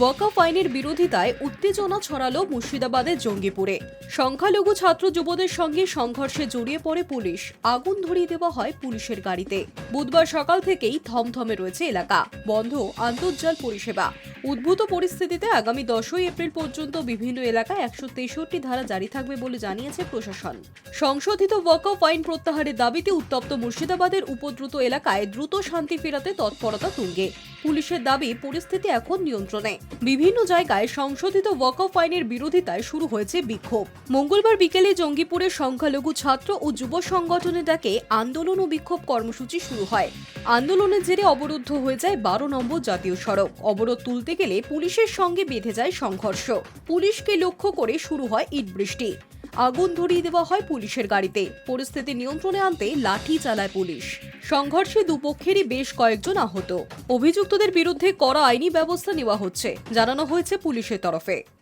ওয়াকফ আইনের বিরোধিতায় উত্তেজনা ছড়ালো মুর্শিদাবাদের জঙ্গিপুরে। সংখ্যালঘু ছাত্র যুবদের সঙ্গে সংঘর্ষে জড়িয়ে পড়ে পুলিশ। আগুন ধরিয়ে দেওয়া হয় পুলিশের গাড়িতে। বুধবার সকাল থেকেই থমথমে রয়েছে এলাকা। বন্ধ আন্তর্জাল পরিষেবা। উদ্ভূত পরিস্থিতিতে আগামী দশই এপ্রিল পর্যন্ত বিভিন্ন এলাকায় একশো তেষট্টি ধারা জারি থাকবে বলে জানিয়েছে প্রশাসন। সংশোধিত ওয়াকফ আইন প্রত্যাহারের দাবিতে উত্তপ্ত মুর্শিদাবাদের উপদ্রুত এলাকায় দ্রুত শান্তি ফেরাতে তৎপরতা তুঙ্গে। পুলিশের দাবি, পরিস্থিতি এখন নিয়ন্ত্রণে। বিভিন্ন জায়গায় সংশোধিত ওয়াকফ আইনের বিরোধিতায় শুরু হয়েছে বিক্ষোভ। মঙ্গলবার বিকেলে জঙ্গিপুরের সংখ্যালঘু ছাত্র ও যুব সংগঠনের ডাকে আন্দোলন ও বিক্ষোভ কর্মসূচি শুরু হয়। আন্দোলনের জেরে অবরুদ্ধ হয়ে যায় বারো নম্বর জাতীয় সড়ক। অবরোধ তুলতে গেলে পুলিশের সঙ্গে বেঁধে যায় সংঘর্ষ। পুলিশকে লক্ষ্য করে শুরু হয় ইট বৃষ্টি। আগুন ধরিয়ে দেওয়া হয় পুলিশের গাড়িতে। পরিস্থিতি নিয়ন্ত্রণে আনতে লাঠি চালায় পুলিশ। সংঘর্ষে দুপক্ষেরই বেশ কয়েকজন আহত। অভিযুক্তদের বিরুদ্ধে কড়া আইনি ব্যবস্থা নেওয়া হচ্ছে, জানানো হয়েছে পুলিশের তরফে।